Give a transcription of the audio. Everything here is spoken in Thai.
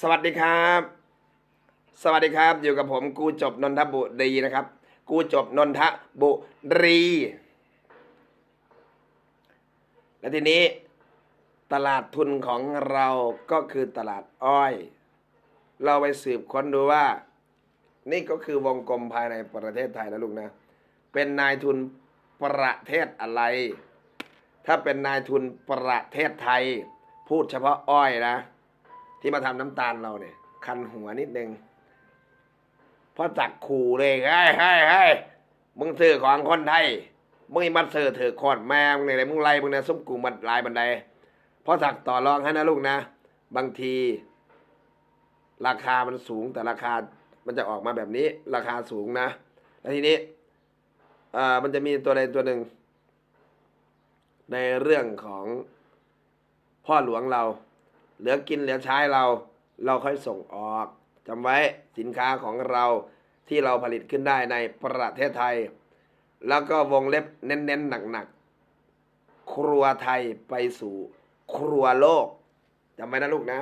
สวัสดีครับ สวัสดีครับ อยู่กับผมกูจบนนทบุรีนะครับ กูจบนนทบุรี และทีนี้ ตลาดทุนของเราก็คือตลาดอ้อย เราไปสืบค้นดูว่า นี่ก็คือวงกลมภายในประเทศไทยนะลูกนะ เป็นนายทุนประเทศอะไร ถ้าเป็นนายทุนประเทศไทย พูดเฉพาะอ้อยนะ ที่มาทำน้ำตาลเราเนี่ย คันหัวนิดนึงพราะจักขู่เลยเฮ้ยเฮ้ยเฮ้มึงซื้อของคนไทย มึงมาซื้อถือขอดแม่มึงเนี่ยมึงไล่มึงนี่ยซุ้มกูมันลายบันไดเพราะสักต่อรองให้นะลูกนะ บางที ราคามันสูงแต่ราคามันจะออกมาแบบนี้ ราคาสูงนะ แล้วทีนี้เอ่อมันจะมีตัวใดตัวหนึ่ง ในเรื่องของพ่อหลวงเรา เหลือกินเหลือใช้เรา เราค่อยส่งออกจำไว้สินค้าของเราที่เราผลิตขึ้นได้ในประเทศไทย แล้วก็วงเล็บเน้นๆหนักๆ ครัวไทยไปสู่ครัวโลกจำไว้นะลูกนะ